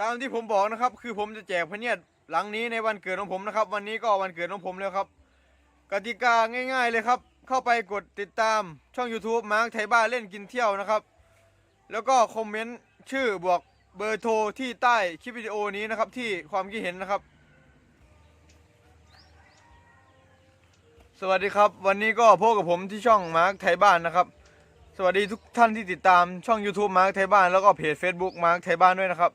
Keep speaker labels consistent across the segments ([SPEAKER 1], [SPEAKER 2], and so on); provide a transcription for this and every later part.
[SPEAKER 1] ตามที่ผมบอกนะครับ คือผมจะแจกพะเนียดหลังนี้ในวันเกิดของผมนะครับ วันนี้ก็วันเกิดของผมแล้วครับ กติกาง่าย ๆเลยครับ เข้าไปกดติดตามช่อง YouTube มาร์คไทยบ้านเล่นกินเที่ยวนะครับ แล้วก็คอมเมนต์ชื่อบวกเบอร์โทรที่ใต้คลิปวิดีโอนี้นะครับที่ความคิดเห็นนะครับ สวัสดีครับ วันนี้ก็พบกับผมที่ช่องมาร์คไทยบ้านนะครับ สวัสดีทุกท่านที่ติดตามช่อง YouTube มาร์คไทยบ้านแล้วก็เพจ Facebook มาร์คไทยบ้านด้วยนะครับ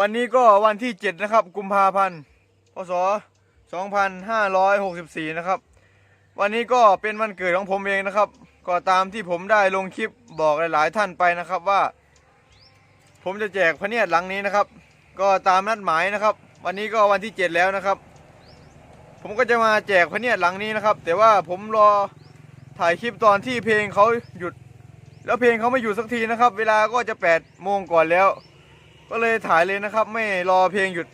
[SPEAKER 1] วันนี้ก็วันที่ 7 นะครับ กุมภาพันธ์พศ2564 นะครับ วันนี้ก็เป็นวันเกิดของผมเองนะครับ ก็ตามที่ผมได้ลงคลิปบอกหลาย ๆ ท่านไปนะครับว่า ผมจะแจกพระเนียดหลังนี้นะครับ ก็ตามนัดหมายนะครับ วันนี้ก็วันที่ 7 แล้วนะครับ ผมก็จะมาแจกพระเนียดหลังนี้นะครับ แต่ว่าผมรอถ่ายคลิปตอนที่เพลงเขาหยุด แล้วเพลงเขาไม่หยุดสักทีนะครับ เวลาก็จะ8โมงก่อนแล้ว ก็เลยถ่ายเลยนะครับ ไม่รอเพลงหยุด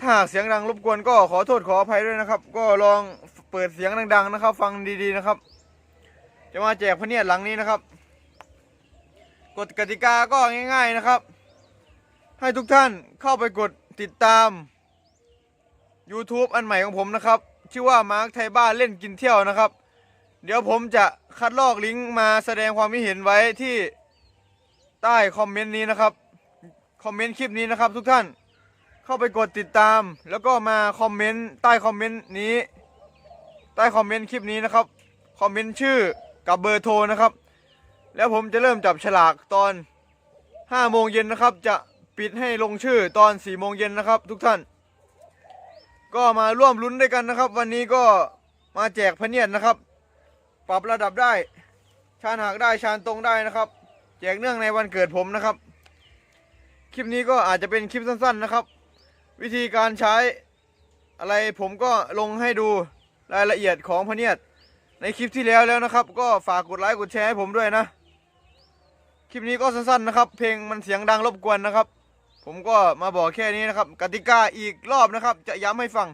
[SPEAKER 1] ถ้าหากเสียงดังรบกวนก็ขอโทษขออภัยด้วยนะครับ ก็ลองเปิดเสียงดัง ๆ นะครับ ฟังดีๆนะครับ จะมาแจกพะเนียดหลังนี้นะครับกฎกติกาก็ง่าย ๆนะครับ ให้ทุกท่านเข้าไปกดติดตาม YouTube อันใหม่ของผมนะครับ ชื่อว่ามาร์คไทยบ้านเล่นกินเที่ยวนะครับ เดี๋ยวผมจะคัดลอกลิงก์มาแสดงความคิดเห็นไว้ที่ใต้คอมเมนต์นี้นะครับ คอมเมนต์คลิปนี้นะครับ ทุกท่านเข้าไปกดติดตาม แล้วก็มาคอมเมนต์ใต้คอมเมนต์นี้ ใต้คอมเมนต์คลิปนี้นะครับคอมเมนต์ชื่อกับเบอร์โทรนะครับ แล้วผมจะเริ่มจับฉลากตอน5โมงเย็นนะครับ จะปิดให้ลงชื่อตอน4โมงเย็นนะครับ ทุกท่าน ก็มาร่วมลุ้นด้วยกันนะครับ วันนี้ก็มาแจกพเนียดนะครับ ปรับระดับได้ ชานหักได้ชานตรงได้นะครับ แจกเนื่องในวันเกิดผมนะครับ คลิปนี้ก็อาจจะเป็นคลิปสั้น ๆนะครับ วิธีการใช้อะไรผมก็ลงให้ดูรายละเอียดของพเนียดในคลิปที่แล้วแล้วนะครับ ก็ฝากกดไลค์กดแชร์ให้ผมด้วยนะ คลิปนี้ก็สั้นๆนะครับ เพลงมันเสียงดังรบกวนนะครับ ผมก็มาบอกแค่นี้นะครับ กติกาอีกรอบนะครับ จะย้ำให้ฟัง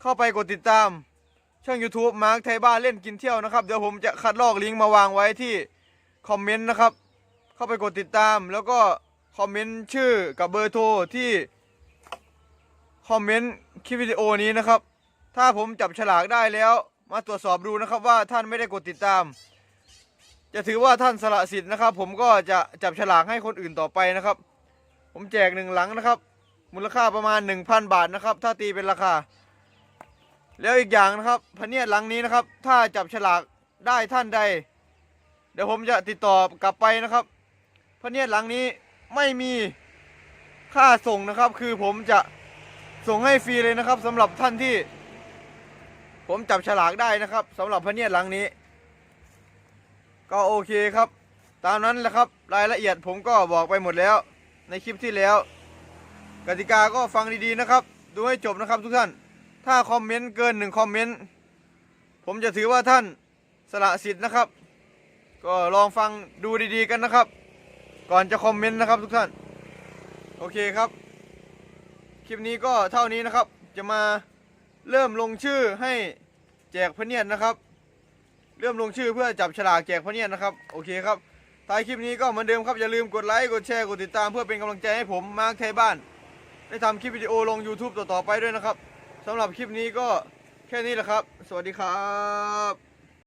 [SPEAKER 1] เข้าไปกดติดตาม ช่อง YouTube มาร์คไทยบ้านเล่นกินเที่ยวนะครับ เดี๋ยวผมจะคัดลอกลิงก์มาวางไว้ที่คอมเมนต์นะครับ เข้าไปกดติดตามแล้วก็ คอมเมนต์ชื่อกับเบอร์โทรที่คอมเมนต์คลิปวิดีโอนี้นะครับ ถ้าผมจับฉลากได้แล้ว มาตรวจสอบดูนะครับว่าท่านไม่ได้กดติดตาม จะถือว่าท่านสละสิทธิ์นะครับ ผมก็จะจับฉลากให้คนอื่นต่อไปนะครับ ผมแจกหนึ่งหลังนะครับ มูลค่าประมาณ 1,000 บาทนะครับ ถ้าตีเป็นราคา แล้วอีกอย่างนะครับพเนียดหลังนี้นะครับ ถ้าจับฉลากได้ท่านใด เดี๋ยวผมจะติดต่อกลับไปนะครับพเนียดหลังนี้ ไม่มีค่าส่งนะครับ คือผมจะส่งให้ฟรีเลยนะครับสำหรับท่านที่ ผมจับฉลากได้นะครับสำหรับพระเนียดหลังนี้ ก็โอเคครับ ตามนั้นแหละครับรายละเอียดผมก็บอกไปหมดแล้ว ในคลิปที่แล้ว กติกาก็ฟังดีๆนะครับ ดูให้จบนะครับทุกท่าน ถ้าคอมเมนต์เกินหนึ่งคอมเมนต์ผมจะถือว่าท่านสละสิทธิ์นะครับ ก็ลองฟังดูดีๆกันนะครับ ก่อนจะคอมเมนต์นะครับทุกท่าน โอเคครับ คลิปนี้ก็เท่านี้นะครับ จะมาเริ่มลงชื่อให้แจกพเนียดนะครับ เริ่มลงชื่อเพื่อจับฉลากแจกพเนียดนะครับ โอเคครับท้ายคลิปนี้ก็เหมือนเดิมครับ อย่าลืมกดไลค์ กดแชร์ กดติดตามเพื่อเป็นกำลังใจให้ผมมาร์คไทยบ้าน ได้ทำคลิปวิดีโอลง YouTube ต่อๆไปด้วยนะครับสำหรับคลิปนี้ก็แค่นี้แหละครับ สวัสดีครับ